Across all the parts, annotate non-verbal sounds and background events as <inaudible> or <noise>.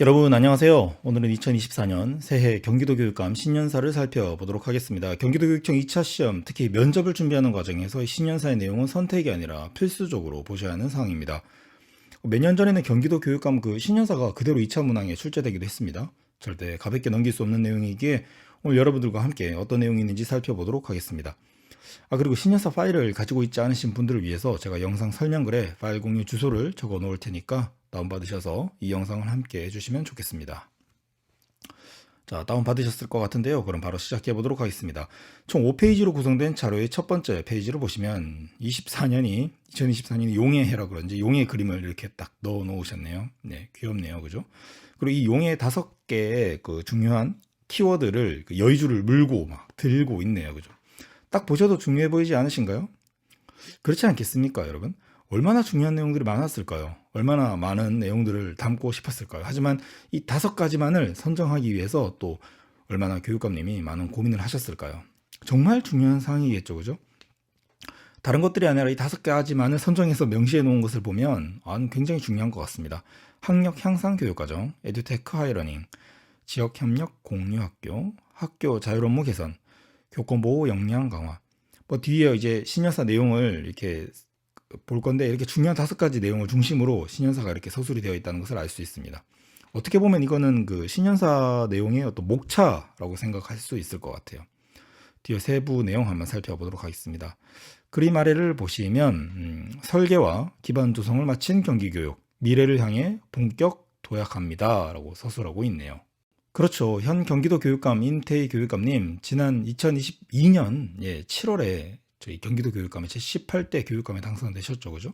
여러분 안녕하세요. 오늘은 2024년 새해 경기도 교육감 신년사를 살펴보도록 하겠습니다. 경기도 교육청 2차 시험, 특히 면접을 준비하는 과정에서 신년사의 내용은 선택이 아니라 필수적으로 보셔야 하는 사항입니다. 몇 년 전에는 경기도 교육감 그 신년사가 그대로 2차 문항에 출제되기도 했습니다. 절대 가볍게 넘길 수 없는 내용이기에 오늘 여러분들과 함께 어떤 내용이 있는지 살펴보도록 하겠습니다. 아 그리고 신년사 파일을 가지고 있지 않으신 분들을 위해서 제가 영상 설명글에 파일 공유 주소를 적어 놓을 테니까 다운받으셔서 이 영상을 함께 해주시면 좋겠습니다. 자, 다운받으셨을 것 같은데요. 그럼 바로 시작해 보도록 하겠습니다. 총 5페이지로 구성된 자료의 첫 번째 페이지를 보시면 24년이 2024년이 용의 해라 그런지 용의 그림을 이렇게 딱 넣어 놓으셨네요. 네, 귀엽네요. 그죠? 그리고 이 용의 다섯 개의 그 중요한 키워드를 그 여의주를 물고 막 들고 있네요. 그죠? 딱 보셔도 중요해 보이지 않으신가요? 그렇지 않겠습니까, 여러분? 얼마나 중요한 내용들이 많았을까요? 얼마나 많은 내용들을 담고 싶었을까요? 하지만 이 다섯 가지만을 선정하기 위해서 또 얼마나 교육감님이 많은 고민을 하셨을까요? 정말 중요한 사항이겠죠, 그죠? 다른 것들이 아니라 이 다섯 가지만을 선정해서 명시해 놓은 것을 보면 아, 굉장히 중요한 것 같습니다. 학력 향상 교육과정, 에듀테크 하이러닝, 지역 협력 공유 학교, 학교 자율 업무 개선, 교권 보호 역량 강화. 뭐 뒤에 이제 신여사 내용을 이렇게 볼 건데 이렇게 중요한 다섯 가지 내용을 중심으로 신년사가 이렇게 서술이 되어 있다는 것을 알 수 있습니다. 어떻게 보면 이거는 그 신년사 내용의 어떤 목차라고 생각할 수 있을 것 같아요. 뒤에 세부 내용 한번 살펴보도록 하겠습니다. 그림 아래를 보시면 음, 설계와 기반 조성을 마친 경기교육 미래를 향해 본격 도약합니다라고 서술하고 있네요. 그렇죠. 현 경기도 교육감 임태희 교육감님 지난 2022년 예, 7월에 저희 경기도 교육감에 제18대 교육감에 당선되셨죠. 그죠?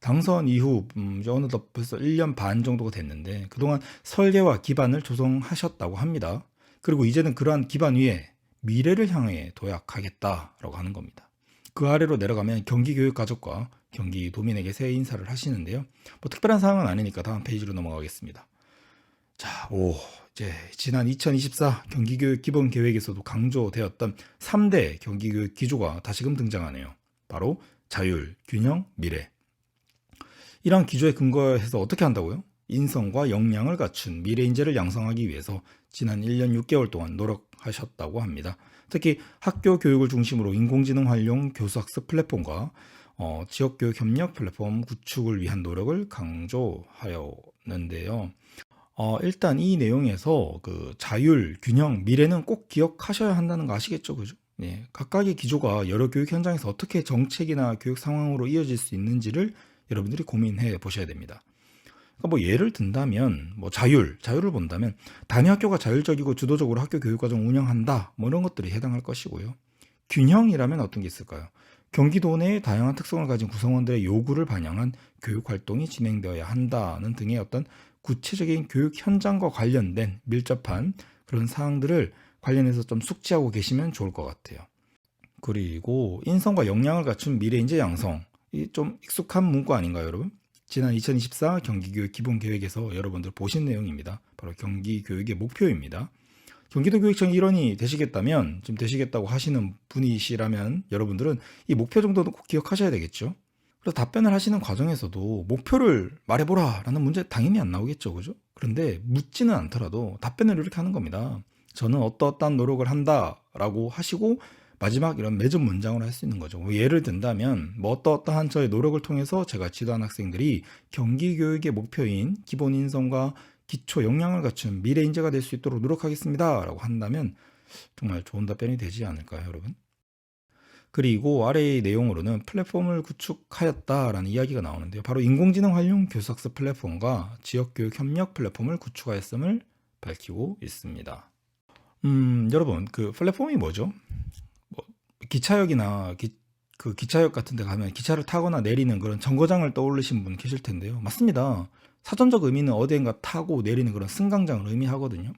당선 이후 음, 이제 어느덧 벌써 1년 반 정도가 됐는데 그동안 설계와 기반을 조성하셨다고 합니다. 그리고 이제는 그러한 기반 위에 미래를 향해 도약하겠다라고 하는 겁니다. 그 아래로 내려가면 경기교육가족과 경기도민에게 새 인사를 하시는데요. 뭐 특별한 사항은 아니니까 다음 페이지로 넘어가겠습니다. 자, 오, 이제 지난 2024 경기교육 기본 계획에서도 강조되었던 3대 경기교육 기조가 다시금 등장하네요. 바로 자율, 균형, 미래. 이러한 기조에 근거해서 어떻게 한다고요? 인성과 역량을 갖춘 미래 인재를 양성하기 위해서 지난 1년 6개월 동안 노력하셨다고 합니다. 특히 학교 교육을 중심으로 인공지능 활용 교수학습 플랫폼과 어, 지역교육 협력 플랫폼 구축을 위한 노력을 강조하였는데요. 어, 일단 이 내용에서 그 자율, 균형, 미래는 꼭 기억하셔야 한다는 거 아시겠죠? 그죠? 예, 각각의 기조가 여러 교육 현장에서 어떻게 정책이나 교육 상황으로 이어질 수 있는지를 여러분들이 고민해 보셔야 됩니다. 그러니까 뭐 예를 든다면 뭐 자율, 자율을 본다면 단위 학교가 자율적이고 주도적으로 학교 교육 과정 운영한다. 뭐 이런 것들이 해당할 것이고요. 균형이라면 어떤 게 있을까요? 경기도 내의 다양한 특성을 가진 구성원들의 요구를 반영한 교육 활동이 진행되어야 한다는 등의 어떤 구체적인 교육 현장과 관련된 밀접한 그런 사항들을 관련해서 좀 숙지하고 계시면 좋을 것 같아요. 그리고 인성과 역량을 갖춘 미래 인재 양성. 이 좀 익숙한 문구 아닌가요, 여러분? 지난 2024 경기교육 기본계획에서 여러분들 보신 내용입니다. 바로 경기교육의 목표입니다. 경기도 교육청 일원이 되시겠다면, 지금 되시겠다고 하시는 분이시라면 여러분들은 이 목표 정도는 꼭 기억하셔야 되겠죠. 답변을 하시는 과정에서도 목표를 말해보라 라는 문제 당연히 안 나오겠죠. 그죠? 그런데 묻지는 않더라도 답변을 이렇게 하는 겁니다. 저는 어떠어떠한 노력을 한다 라고 하시고 마지막 이런 매점 문장으로 할 수 있는 거죠. 뭐 예를 든다면 뭐 어떠어떠한 저의 노력을 통해서 제가 지도한 학생들이 경기 교육의 목표인 기본 인성과 기초 역량을 갖춘 미래 인재가 될 수 있도록 노력하겠습니다. 라고 한다면 정말 좋은 답변이 되지 않을까요, 여러분? 그리고 아래의 내용으로는 플랫폼을 구축하였다라는 이야기가 나오는데요. 바로 인공지능 활용 교수학습 플랫폼과 지역교육 협력 플랫폼을 구축하였음을 밝히고 있습니다. 음, 여러분, 그 플랫폼이 뭐죠? 뭐 기차역이나 기, 그 기차역 같은 데 가면 기차를 타거나 내리는 그런 정거장을 떠올리신 분 계실 텐데요. 맞습니다. 사전적 의미는 어디엔가 타고 내리는 그런 승강장을 의미하거든요.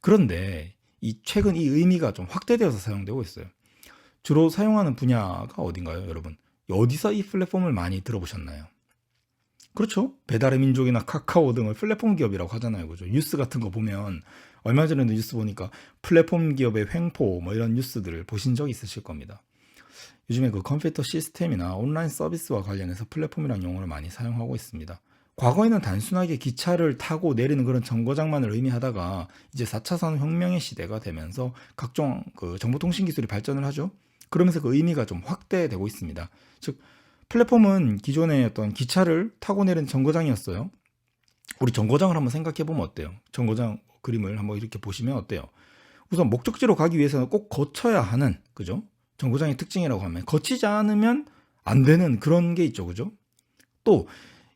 그런데 이 최근 이 의미가 좀 확대되어서 사용되고 있어요. 주로 사용하는 분야가 어딘가요, 여러분? 어디서 이 플랫폼을 많이 들어보셨나요? 그렇죠. 배달의 민족이나 카카오 등을 플랫폼 기업이라고 하잖아요. 그죠. 뉴스 같은 거 보면 얼마 전에도 뉴스 보니까 플랫폼 기업의 횡포 뭐 이런 뉴스들을 보신 적 있으실 겁니다. 요즘에 그 컴퓨터 시스템이나 온라인 서비스와 관련해서 플랫폼이라는 용어를 많이 사용하고 있습니다. 과거에는 단순하게 기차를 타고 내리는 그런 정거장만을 의미하다가 이제 4차 산업혁명의 시대가 되면서 각종 그 정보통신 기술이 발전을 하죠. 그러면서 그 의미가 좀 확대되고 있습니다. 즉 플랫폼은 기존의 어떤 기차를 타고 내리는 정거장이었어요. 우리 정거장을 한번 생각해 보면 어때요? 정거장 그림을 한번 이렇게 보시면 어때요? 우선 목적지로 가기 위해서는 꼭 거쳐야 하는 그죠? 정거장의 특징이라고 하면 거치지 않으면 안 되는 그런 게 있죠, 그죠? 또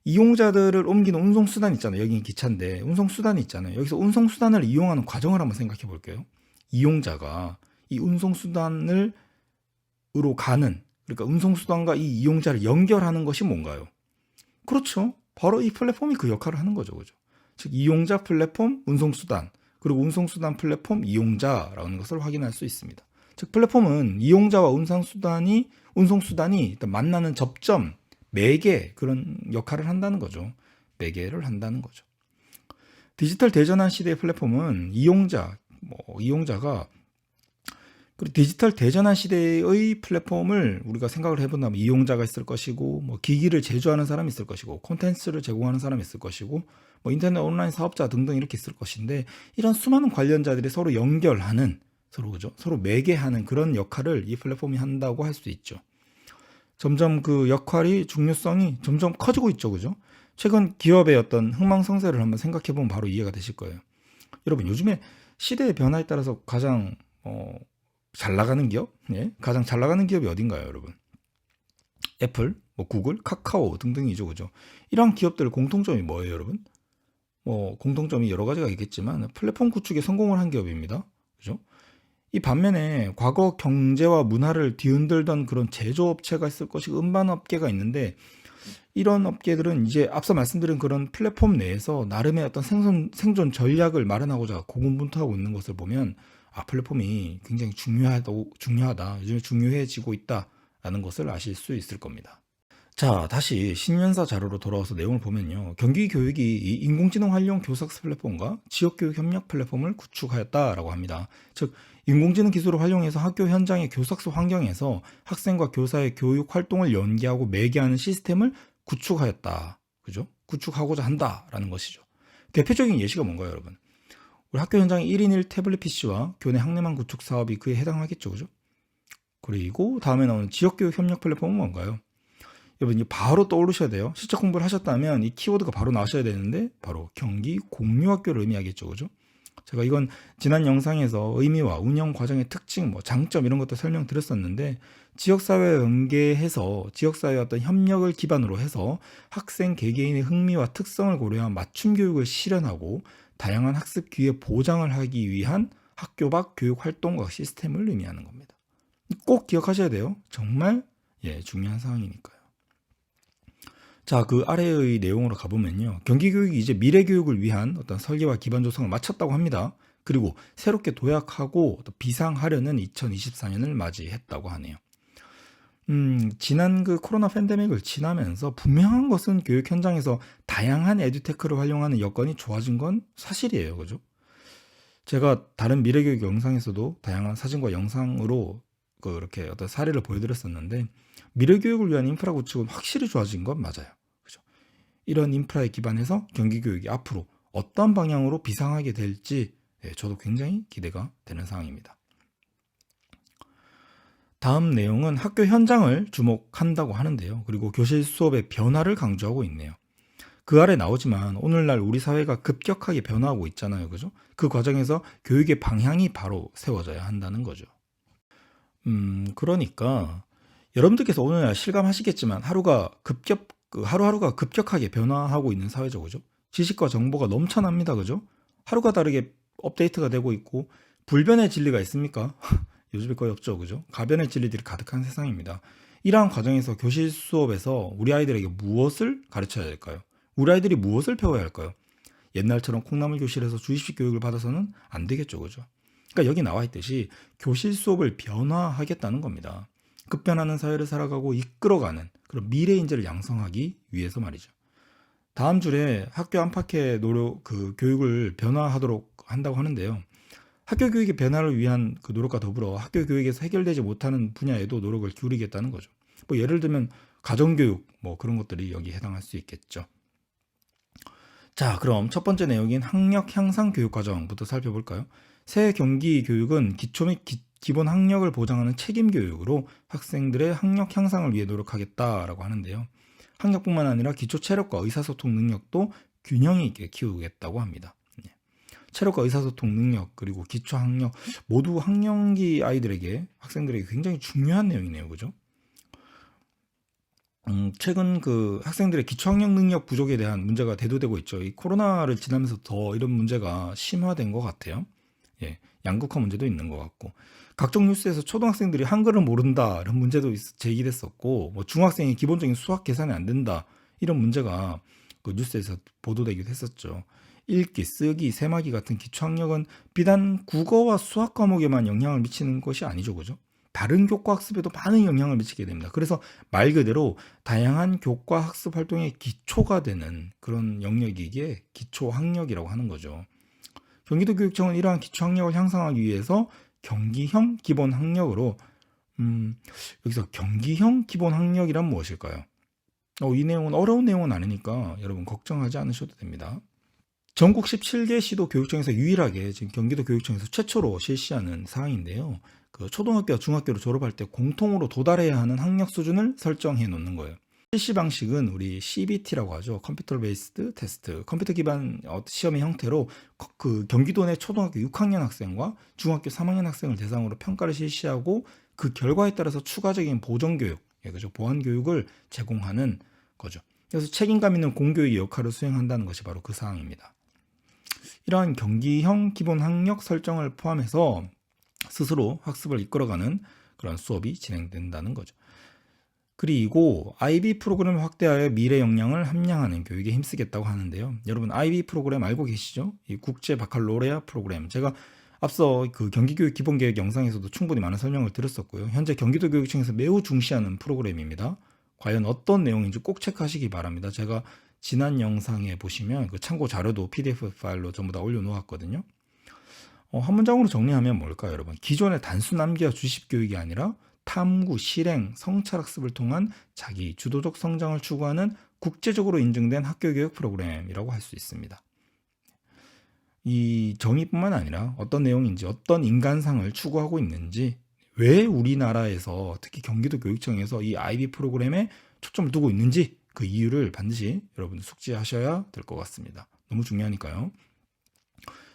이용자들을 옮기는 운송 수단 있잖아요. 여기는 기차인데 운송 수단이 있잖아요. 여기서 운송 수단을 이용하는 과정을 한번 생각해 볼게요. 이용자가 이 운송 수단을 으로 가는 그러니까 운송 수단과 이 이용자를 연결하는 것이 뭔가요? 그렇죠. 바로 이 플랫폼이 그 역할을 하는 거죠, 그죠? 즉 이용자 플랫폼 운송 수단 그리고 운송 수단 플랫폼 이용자라는 것을 확인할 수 있습니다. 즉 플랫폼은 이용자와 운송 수단이 운송 수단이 일단 만나는 접점 매개 그런 역할을 한다는 거죠. 매개를 한다는 거죠. 디지털 대전환 시대의 플랫폼은 이용자 뭐 이용자가 그리고 디지털 대전환 시대의 플랫폼을 우리가 생각을 해본다면 이용자가 있을 것이고, 뭐 기기를 제조하는 사람이 있을 것이고, 콘텐츠를 제공하는 사람이 있을 것이고, 뭐 인터넷 온라인 사업자 등등 이렇게 있을 것인데, 이런 수많은 관련자들이 서로 연결하는, 서로 그죠? 서로 매개하는 그런 역할을 이 플랫폼이 한다고 할 수 있죠. 점점 그 역할이 중요성이 점점 커지고 있죠, 그죠? 최근 기업의 어떤 흥망성쇠를 한번 생각해 보면 바로 이해가 되실 거예요. 여러분 요즘에 시대의 변화에 따라서 가장 어, 잘 나가는 기업, 예? 가장 잘 나가는 기업이 어딘가요, 여러분? 애플, 뭐 구글, 카카오 등등이죠, 그죠? 이러한 기업들의 공통점이 뭐예요, 여러분? 뭐 공통점이 여러 가지가 있겠지만 플랫폼 구축에 성공을 한 기업입니다, 그죠? 이 반면에 과거 경제와 문화를 뒤흔들던 그런 제조업체가 있을 것이고 음반업계가 있는데 이런 업계들은 이제 앞서 말씀드린 그런 플랫폼 내에서 나름의 어떤 생존, 생존 전략을 마련하고자 고군분투하고 있는 것을 보면 아, 플랫폼이 굉장히 중요하다, 중요하다, 요즘에 중요해지고 있다라는 것을 아실 수 있을 겁니다. 자, 다시 신년사 자료로 돌아와서 내용을 보면요. 경기교육이 이 인공지능 활용 교사학습 플랫폼과 지역교육 협력 플랫폼을 구축하였다라고 합니다. 즉, 인공지능 기술을 활용해서 학교 현장의 교사학습 환경에서 학생과 교사의 교육 활동을 연계하고 매개하는 시스템을 구축하였다. 그죠? 구축하고자 한다라는 것이죠. 대표적인 예시가 뭔가요, 여러분? 우리 학교 현장의 1인 1 태블릿 PC와 교내 학내망 구축 사업이 그에 해당하겠죠, 그죠? 그리고 다음에 나오는 지역교육 협력 플랫폼은 뭔가요? 여러분, 이 바로 떠오르셔야 돼요. 실적 공부를 하셨다면 이 키워드가 바로 나오셔야 되는데, 바로 경기 공유학교를 의미하겠죠, 그죠? 제가 이건 지난 영상에서 의미와 운영 과정의 특징, 뭐 장점 이런 것도 설명드렸었는데, 지역사회와 연계해서 지역사회의 어떤 협력을 기반으로 해서 학생 개개인의 흥미와 특성을 고려한 맞춤 교육을 실현하고 다양한 학습 기회 보장을 하기 위한 학교 밖 교육 활동과 시스템을 의미하는 겁니다. 꼭 기억하셔야 돼요. 정말 예, 중요한 사항이니까요. 자, 그 아래의 내용으로 가보면요. 경기교육이 이제 미래교육을 위한 어떤 설계와 기반 조성을 마쳤다고 합니다. 그리고 새롭게 도약하고 또 비상하려는 2024년을 맞이했다고 하네요. 음, 지난 그 코로나 팬데믹을 지나면서 분명한 것은 교육 현장에서 다양한 에듀테크를 활용하는 여건이 좋아진 건 사실이에요. 그죠? 제가 다른 미래교육 영상에서도 다양한 사진과 영상으로 그렇게 어떤 사례를 보여드렸었는데 미래교육을 위한 인프라 구축은 확실히 좋아진 건 맞아요. 그죠? 이런 인프라에 기반해서 경기교육이 앞으로 어떤 방향으로 비상하게 될지 예, 저도 굉장히 기대가 되는 상황입니다. 다음 내용은 학교 현장을 주목한다고 하는데요. 그리고 교실 수업의 변화를 강조하고 있네요. 그 아래 나오지만 오늘날 우리 사회가 급격하게 변화하고 있잖아요. 그죠? 그 과정에서 교육의 방향이 바로 세워져야 한다는 거죠. 음, 그러니까 여러분들께서 오늘날 실감하시겠지만 하루가 급격, 그 하루하루가 급격하게 변화하고 있는 사회죠. 그죠? 지식과 정보가 넘쳐납니다. 그죠? 하루가 다르게 업데이트가 되고 있고 불변의 진리가 있습니까? <laughs> 요즘에 거의 없죠. 그죠? 가변의 진리들이 가득한 세상입니다. 이러한 과정에서 교실 수업에서 우리 아이들에게 무엇을 가르쳐야 될까요? 우리 아이들이 무엇을 배워야 할까요? 옛날처럼 콩나물 교실에서 주입식 교육을 받아서는 안 되겠죠. 그죠? 그러니까 여기 나와 있듯이 교실 수업을 변화하겠다는 겁니다. 급변하는 사회를 살아가고 이끌어가는 그런 미래 인재를 양성하기 위해서 말이죠. 다음 줄에 학교 안팎의 노력 그 교육을 변화하도록 한다고 하는데요. 학교 교육의 변화를 위한 그 노력과 더불어 학교 교육에서 해결되지 못하는 분야에도 노력을 기울이겠다는 거죠. 뭐 예를 들면 가정교육 뭐 그런 것들이 여기 해당할 수 있겠죠. 자, 그럼 첫 번째 내용인 학력 향상 교육 과정부터 살펴볼까요? 새 경기 교육은 기초 및 기, 기본 학력을 보장하는 책임 교육으로 학생들의 학력 향상을 위해 노력하겠다라고 하는데요. 학력뿐만 아니라 기초 체력과 의사소통 능력도 균형 있게 키우겠다고 합니다. 예. 체력과 의사소통 능력 그리고 기초 학력 모두 학령기 아이들에게 학생들에게 굉장히 중요한 내용이네요. 그죠? 음, 최근 그 학생들의 기초학력 능력 부족에 대한 문제가 대두되고 있죠. 이 코로나를 지나면서 더 이런 문제가 심화된 것 같아요. 예, 양극화 문제도 있는 것 같고 각종 뉴스에서 초등학생들이 한글을 모른다 이런 문제도 있- 제기됐었고 뭐 중학생이 기본적인 수학 계산이 안 된다 이런 문제가 그 뉴스에서 보도되기도 했었죠. 읽기, 쓰기, 세마기 같은 기초학력은 비단 국어와 수학 과목에만 영향을 미치는 것이 아니죠, 그죠? 다른 교과 학습에도 많은 영향을 미치게 됩니다. 그래서 말 그대로 다양한 교과 학습 활동의 기초가 되는 그런 영역이기에 기초 학력이라고 하는 거죠. 경기도 교육청은 이러한 기초 학력을 향상하기 위해서 경기형 기본 학력으로 음, 여기서 경기형 기본 학력이란 무엇일까요? 어, 이 내용은 어려운 내용은 아니니까 여러분 걱정하지 않으셔도 됩니다. 전국 17개 시도 교육청에서 유일하게 지금 경기도 교육청에서 최초로 실시하는 사항인데요. 그 초등학교와 중학교를 졸업할 때 공통으로 도달해야 하는 학력 수준을 설정해 놓는 거예요. 실시 방식은 우리 CBT라고 하죠. 컴퓨터 베이스드 테스트. 컴퓨터 기반 어, 시험의 형태로 거- 그 경기도 내 초등학교 6학년 학생과 중학교 3학년 학생을 대상으로 평가를 실시하고 그 결과에 따라서 추가적인 보정 교육, 예, 그죠? 보완 교육을 제공하는 거죠. 그래서 책임감 있는 공교육의 역할을 수행한다는 것이 바로 그 사항입니다. 이러한 경기형 기본 학력 설정을 포함해서 스스로 학습을 이끌어가는 그런 수업이 진행된다는 거죠. 그리고 IB 프로그램을 확대하여 미래 역량을 함양하는 교육에 힘쓰겠다고 하는데요. 여러분 IB 프로그램 알고 계시죠? 이 국제 바칼로레아 프로그램. 제가 앞서 그 경기교육 기본계획 영상에서도 충분히 많은 설명을 드렸었고요. 현재 경기도 교육청에서 매우 중시하는 프로그램입니다. 과연 어떤 내용인지 꼭 체크하시기 바랍니다. 제가 지난 영상에 보시면 그 참고 자료도 PDF 파일로 전부 다 올려놓았거든요. 어, 한 문장으로 정리하면 뭘까요, 여러분? 기존의 단순 암기와 주식 교육이 아니라 탐구, 실행, 성찰학습을 통한 자기 주도적 성장을 추구하는 국제적으로 인증된 학교 교육 프로그램이라고 할 수 있습니다. 이 정의뿐만 아니라 어떤 내용인지 어떤 인간상을 추구하고 있는지 왜 우리나라에서 특히 경기도 교육청에서 이 IB 프로그램에 초점을 두고 있는지 그 이유를 반드시 여러분 숙지하셔야 될 것 같습니다. 너무 중요하니까요.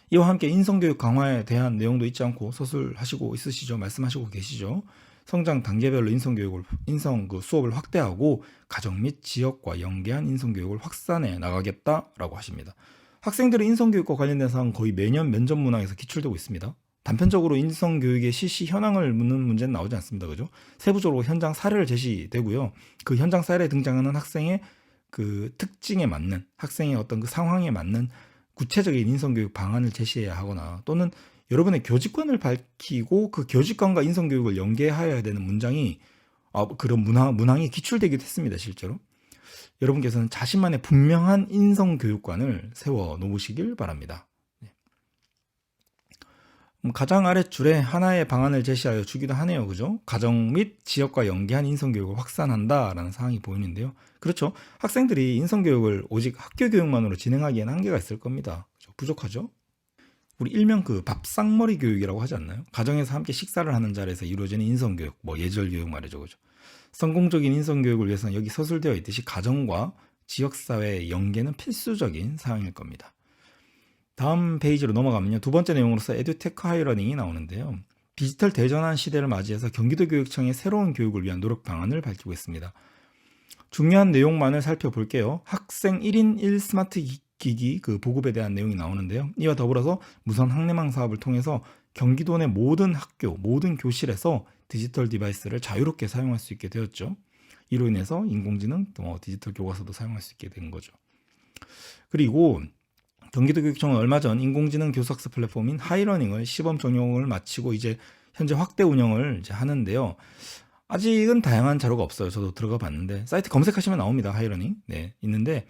이와 함께 인성교육 강화에 대한 내용도 잊지 않고 서술하시고 있으시죠? 말씀하시고 계시죠? 성장 단계별로 인성교육을 인성 그 수업을 확대하고 가정 및 지역과 연계한 인성교육을 확산해 나가겠다라고 하십니다. 학생들의 인성교육과 관련된 사항 거의 매년 면접 문항에서 기출되고 있습니다. 단편적으로 인성 교육의 실시 현황을 묻는 문제는 나오지 않습니다. 그죠? 세부적으로 현장 사례를 제시되고요. 그 현장 사례에 등장하는 학생의 그 특징에 맞는 학생의 어떤 그 상황에 맞는 구체적인 인성 교육 방안을 제시해야 하거나 또는 여러분의 교직관을 밝히고 그 교직관과 인성 교육을 연계하여야 되는 문장이 아, 그런 문항, 문항이 기출되기도 했습니다, 실제로. 여러분께서는 자신만의 분명한 인성 교육관을 세워 놓으시길 바랍니다. 네. 음, 가장 아랫줄에 하나의 방안을 제시하여 주기도 하네요. 그죠? 가정 및 지역과 연계한 인성교육을 확산한다라는 사항이 보이는데요. 그렇죠. 학생들이 인성교육을 오직 학교 교육만으로 진행하기에는 한계가 있을 겁니다. 그죠? 부족하죠? 우리 일명 그 밥상머리 교육이라고 하지 않나요? 가정에서 함께 식사를 하는 자리에서 이루어지는 인성교육, 뭐 예절 교육 말이죠. 그죠? 성공적인 인성교육을 위해서는 여기 서술되어 있듯이 가정과 지역사회의 연계는 필수적인 사항일 겁니다. 다음 페이지로 넘어가면요. 두 번째 내용으로서 에듀테크 하이러닝이 나오는데요. 디지털 대전환 시대를 맞이해서 경기도 교육청의 새로운 교육을 위한 노력 방안을 밝히고 있습니다. 중요한 내용만을 살펴볼게요. 학생 1인 1 스마트 기- 기기 그 보급에 대한 내용이 나오는데요. 이와 더불어서 무선 학내망 사업을 통해서 경기도 내 모든 학교, 모든 교실에서 디지털 디바이스를 자유롭게 사용할 수 있게 되었죠. 이로 인해서 인공지능, 또 디지털 교과서도 사용할 수 있게 된 거죠. 그리고 경기도 교육청은 얼마 전 인공지능 교수학습 플랫폼인 하이러닝을 시범 적용을 마치고 이제 현재 확대 운영을 이제 하는데요. 아직은 다양한 자료가 없어요. 저도 들어가 봤는데 사이트 검색하시면 나옵니다. 하이러닝. 네, 있는데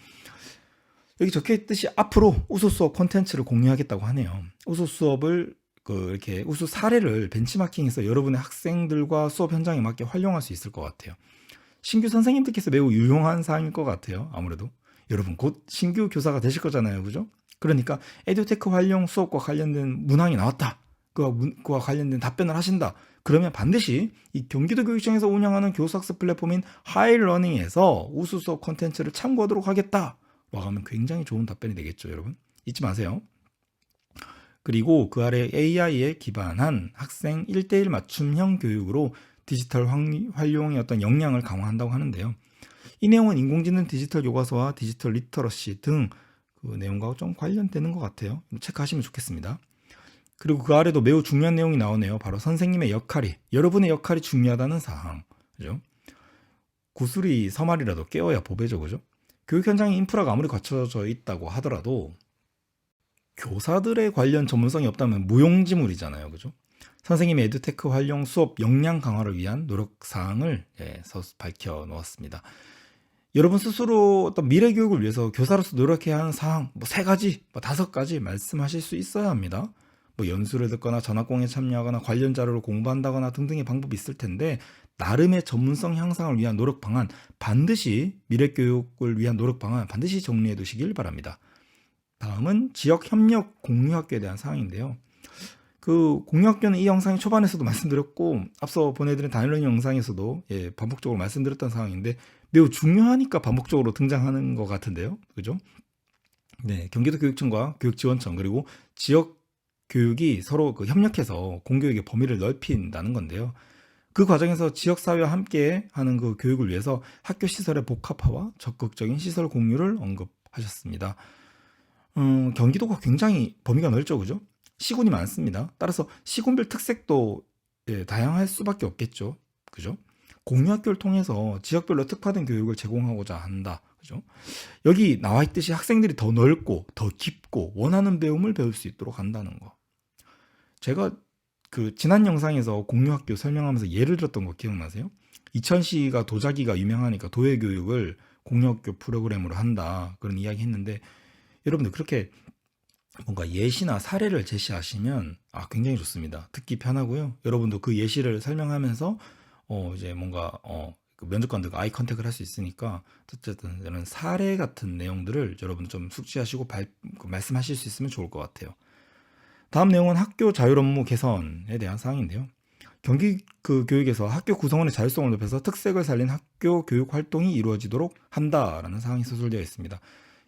여기 적혀 있듯이 앞으로 우수 수업 콘텐츠를 공유하겠다고 하네요. 우수 수업을 그 이렇게 우수 사례를 벤치마킹해서 여러분의 학생들과 수업 현장에 맞게 활용할 수 있을 것 같아요. 신규 선생님들께서 매우 유용한 사항일 것 같아요. 아무래도 여러분 곧 신규 교사가 되실 거잖아요. 그죠? 그러니까 에듀테크 활용 수업과 관련된 문항이 나왔다. 그와, 문- 그와 관련된 답변을 하신다. 그러면 반드시 이 경기도 교육청에서 운영하는 교수학습 플랫폼인 하이러닝에서 우수 수업 콘텐츠를 참고하도록 하겠다. 라고 하면 굉장히 좋은 답변이 되겠죠, 여러분. 잊지 마세요. 그리고 그 아래 AI에 기반한 학생 1대1 맞춤형 교육으로 디지털 활- 활용의 어떤 역량을 강화한다고 하는데요. 이 내용은 인공지능 디지털 교과서와 디지털 리터러시 등그 내용과 좀 관련되는 것 같아요. 체크하시면 좋겠습니다. 그리고 그 아래도 매우 중요한 내용이 나오네요. 바로 선생님의 역할이, 여러분의 역할이 중요하다는 사항. 그죠? 구슬이 서말이라도 깨워야 보배죠. 그죠? 교육 현장의 인프라가 아무리 갖춰져 있다고 하더라도 교사들의 관련 전문성이 없다면 무용지물이잖아요. 그죠? 선생님의 에듀테크 활용 수업 역량 강화를 위한 노력 사항을 예, 서 밝혀 놓았습니다. 여러분 스스로 어떤 미래 교육을 위해서 교사로서 노력해야 하는 사항 뭐 세 가지, 뭐 다섯 가지 말씀하실 수 있어야 합니다. 뭐 연수를 듣거나 전학공에 참여하거나 관련 자료를 공부한다거나 등등의 방법이 있을 텐데 나름의 전문성 향상을 위한 노력 방안 반드시 미래 교육을 위한 노력 방안 반드시 정리해 두시길 바랍니다. 다음은 지역 협력 공유 학교에 대한 사항인데요. 그 공유 학교는 이 영상의 초반에서도 말씀드렸고 앞서 보내드린 단일러닝 영상에서도 예, 반복적으로 말씀드렸던 사항인데 매우 중요하니까 반복적으로 등장하는 것 같은데요. 그죠? 네, 경기도 교육청과 교육지원청 그리고 지역 교육이 서로 그 협력해서 공교육의 범위를 넓힌다는 건데요. 그 과정에서 지역사회와 함께 하는 그 교육을 위해서 학교 시설의 복합화와 적극적인 시설 공유를 언급하셨습니다. 음, 경기도가 굉장히 범위가 넓죠, 그죠? 시군이 많습니다. 따라서 시군별 특색도 예, 다양할 수밖에 없겠죠, 그죠? 공유학교를 통해서 지역별로 특화된 교육을 제공하고자 한다, 그죠? 여기 나와 있듯이 학생들이 더 넓고 더 깊고 원하는 배움을 배울 수 있도록 한다는 거. 제가 그 지난 영상에서 공유학교 설명하면서 예를 들었던 거 기억나세요? 이천시가 도자기가 유명하니까 도예 교육을 공유학교 프로그램으로 한다 그런 이야기 했는데 여러분들 그렇게 뭔가 예시나 사례를 제시하시면 아 굉장히 좋습니다. 듣기 편하고요. 여러분도 그 예시를 설명하면서 어 이제 뭔가 어 그 면접관들과 아이 컨택을 할 수 있으니까 어쨌든 이런 사례 같은 내용들을 여러분 좀 숙지하시고 발, 그 말씀하실 수 있으면 좋을 것 같아요. 다음 내용은 학교 자율 업무 개선에 대한 사항인데요. 경기 그 교육에서 학교 구성원의 자율성을 높여서 특색을 살린 학교 교육 활동이 이루어지도록 한다라는 사항이 서술되어 있습니다.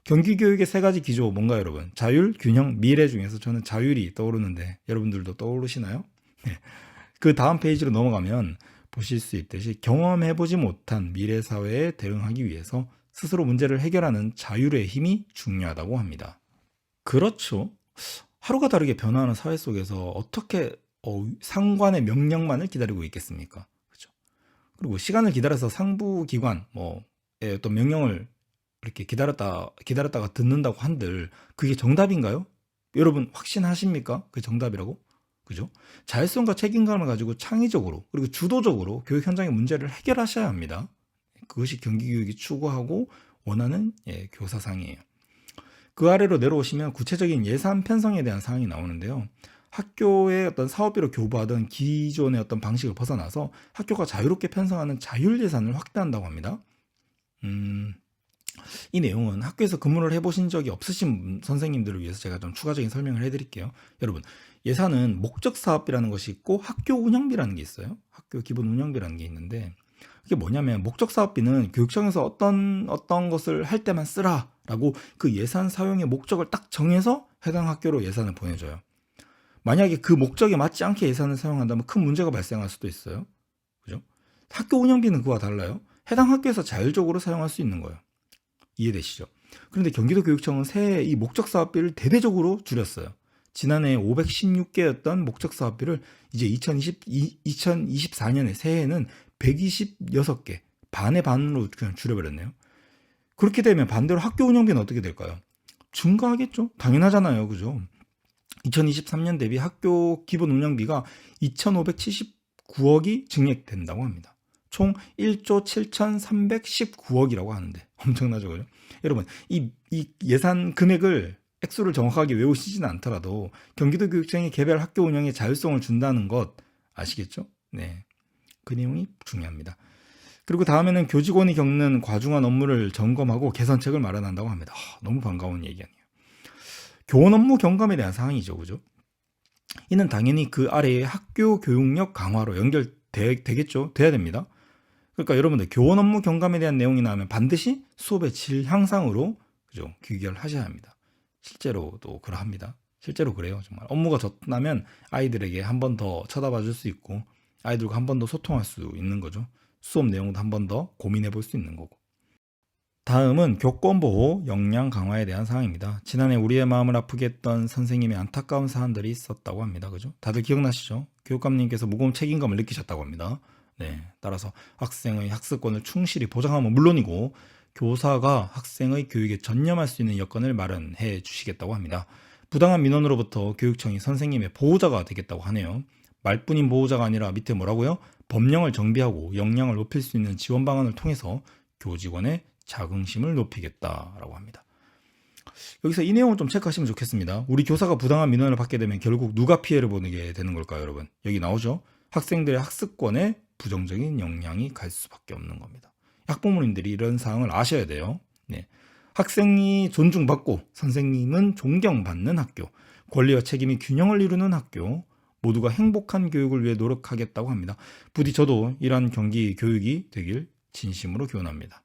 경기 교육의 세 가지 기조 뭔가 여러분? 자율, 균형, 미래 중에서 저는 자율이 떠오르는데 여러분들도 떠오르시나요? <laughs> 네. 그 다음 페이지로 넘어가면 보실 수 있듯이 경험해보지 못한 미래 사회에 대응하기 위해서 스스로 문제를 해결하는 자율의 힘이 중요하다고 합니다. 그렇죠. 하루가 다르게 변화하는 사회 속에서 어떻게 어, 상관의 명령만을 기다리고 있겠습니까? 그렇죠. 그리고 시간을 기다려서 상부 기관 뭐의 어떤 명령을 이렇게 기다렸다 기다렸다가 듣는다고 한들 그게 정답인가요? 여러분 확신하십니까? 그게 정답이라고? 그죠? 자율성과 책임감을 가지고 창의적으로 그리고 주도적으로 교육 현장의 문제를 해결하셔야 합니다. 그것이 경기교육이 추구하고 원하는 예, 교사상이에요. 그 아래로 내려오시면 구체적인 예산 편성에 대한 사항이 나오는데요. 학교의 어떤 사업비로 교부하던 기존의 어떤 방식을 벗어나서 학교가 자유롭게 편성하는 자율 예산을 확대한다고 합니다. 음, 이 내용은 학교에서 근무를 해보신 적이 없으신 선생님들을 위해서 제가 좀 추가적인 설명을 해드릴게요. 여러분, 예산은 목적 사업비라는 것이 있고 학교 운영비라는 게 있어요. 학교 기본 운영비라는 게 있는데 그게 뭐냐면 목적 사업비는 교육청에서 어떤 어떤 것을 할 때만 쓰라라고 그 예산 사용의 목적을 딱 정해서 해당 학교로 예산을 보내줘요. 만약에 그 목적에 맞지 않게 예산을 사용한다면 큰 문제가 발생할 수도 있어요. 그죠? 학교 운영비는 그와 달라요. 해당 학교에서 자율적으로 사용할 수 있는 거예요. 이해되시죠? 그런데 경기도 교육청은 새해 이 목적 사업비를 대대적으로 줄였어요. 지난해 516개였던 목적 사업비를 이제 2020, 2024년에 새해에는 126개, 반의 반으로 그냥 줄여버렸네요. 그렇게 되면 반대로 학교 운영비는 어떻게 될까요? 증가하겠죠? 당연하잖아요. 그죠? 2023년 대비 학교 기본 운영비가 2,579억이 증액된다고 합니다. 총 1조 7,319억이라고 하는데 <laughs> 엄청나죠, 그죠? 여러분, 이, 이 예산 금액을 액수를 정확하게 외우시지는 않더라도 경기도 교육청이 개별 학교 운영에 자율성을 준다는 것 아시겠죠? 네. 그 내용이 중요합니다. 그리고 다음에는 교직원이 겪는 과중한 업무를 점검하고 개선책을 마련한다고 합니다. 아, 너무 반가운 얘기 아니에요. 교원 업무 경감에 대한 사항이죠. 그죠? 이는 당연히 그 아래에 학교 교육력 강화로 연결되겠죠. 돼야 됩니다. 그러니까 여러분들 교원 업무 경감에 대한 내용이 나오면 반드시 수업의 질 향상으로 그죠? 귀결하셔야 합니다. 실제로도 그러합니다. 실제로 그래요. 정말 업무가 졌다면 아이들에게 한 번 더 쳐다봐 줄 수 있고 아이들과 한 번 더 소통할 수 있는 거죠. 수업 내용도 한 번 더 고민해 볼 수 있는 거고. 다음은 교권 보호 역량 강화에 대한 사항입니다. 지난해 우리의 마음을 아프게 했던 선생님의 안타까운 사안들이 있었다고 합니다. 그죠? 다들 기억나시죠? 교육감님께서 무거운 책임감을 느끼셨다고 합니다. 네. 따라서 학생의 학습권을 충실히 보장하면 물론이고 교사가 학생의 교육에 전념할 수 있는 여건을 마련해 주시겠다고 합니다. 부당한 민원으로부터 교육청이 선생님의 보호자가 되겠다고 하네요. 말뿐인 보호자가 아니라 밑에 뭐라고요? 법령을 정비하고 역량을 높일 수 있는 지원 방안을 통해서 교직원의 자긍심을 높이겠다라고 합니다. 여기서 이 내용을 좀 체크하시면 좋겠습니다. 우리 교사가 부당한 민원을 받게 되면 결국 누가 피해를 보게 되는 걸까요, 여러분? 여기 나오죠? 학생들의 학습권에 부정적인 영향이 갈 수밖에 없는 겁니다. 학부모님들이 이런 사항을 아셔야 돼요. 네. 학생이 존중받고 선생님은 존경받는 학교, 권리와 책임이 균형을 이루는 학교, 모두가 행복한 교육을 위해 노력하겠다고 합니다. 부디 저도 이러한 경기 교육이 되길 진심으로 기원합니다.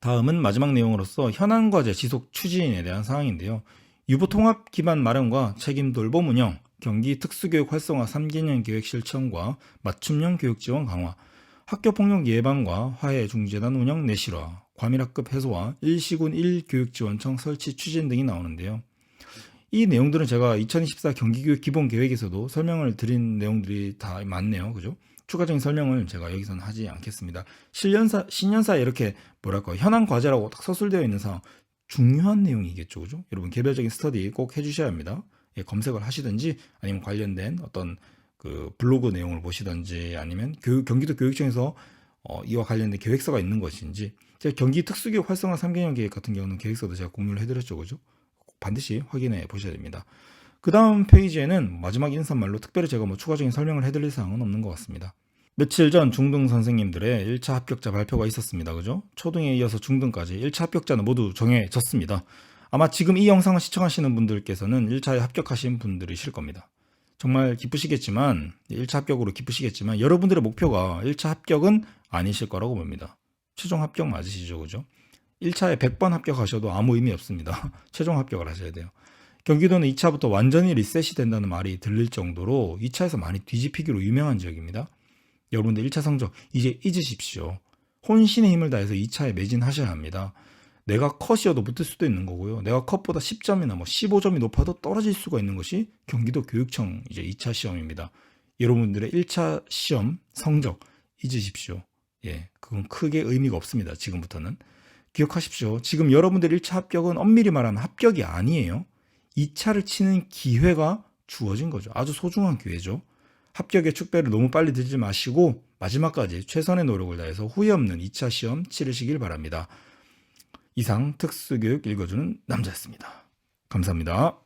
다음은 마지막 내용으로서 현안 과제 지속 추진에 대한 사항인데요. 유보 통합 기반 마련과 책임 돌봄 운영, 경기 특수교육 활성화 3개년 계획 실천과 맞춤형 교육 지원 강화, 학교 폭력 예방과 화해 중재단 운영 내실화, 과밀학급 해소와 일시군 1교육지원청 설치 추진 등이 나오는데요. 이 내용들은 제가 2024 경기교육 기본 계획에서도 설명을 드린 내용들이 다 많네요. 그죠? 추가적인 설명을 제가 여기서는 하지 않겠습니다. 신년사, 신년사에 이렇게 뭐랄까, 현황 과제라고 딱 서술되어 있는 상황, 중요한 내용이겠죠. 그죠? 여러분, 개별적인 스터디 꼭 해주셔야 합니다. 예, 검색을 하시든지 아니면 관련된 어떤 그 블로그 내용을 보시든지 아니면 교육, 경기도 교육청에서 어, 이와 관련된 계획서가 있는 것인지 제가 경기 특수교육 활성화 3개년 계획 같은 경우는 계획서도 제가 공유를 해드렸죠. 그죠? 꼭 반드시 확인해 보셔야 됩니다. 그 다음 페이지에는 마지막 인사말로 특별히 제가 뭐 추가적인 설명을 해드릴 사항은 없는 것 같습니다. 며칠 전 중등 선생님들의 1차 합격자 발표가 있었습니다. 그죠? 초등에 이어서 중등까지 1차 합격자는 모두 정해졌습니다. 아마 지금 이 영상을 시청하시는 분들께서는 1차에 합격하신 분들이실 겁니다. 정말 기쁘시겠지만 1차 합격으로 기쁘시겠지만 여러분들의 목표가 1차 합격은 아니실 거라고 봅니다. 최종 합격 맞으시죠, 그죠? 1차에 100번 합격하셔도 아무 의미 없습니다. <laughs> 최종 합격을 하셔야 돼요. 경기도는 2차부터 완전히 리셋이 된다는 말이 들릴 정도로 2차에서 많이 뒤집히기로 유명한 지역입니다. 여러분들 1차 성적 이제 잊으십시오. 혼신의 힘을 다해서 2차에 매진하셔야 합니다. 내가 컷이어도 붙을 수도 있는 거고요. 내가 컷보다 10점이나 뭐 15점이 높아도 떨어질 수가 있는 것이 경기도 교육청 이제 2차 시험입니다. 여러분들의 1차 시험 성적 잊으십시오. 예, 그건 크게 의미가 없습니다. 지금부터는. 기억하십시오. 지금 여러분들 1차 합격은 엄밀히 말하면 합격이 아니에요. 2차를 치는 기회가 주어진 거죠. 아주 소중한 기회죠. 합격의 축배를 너무 빨리 들지 마시고 마지막까지 최선의 노력을 다해서 후회 없는 2차 시험 치르시길 바랍니다. 이상 특수교육 읽어주는 남자였습니다. 감사합니다.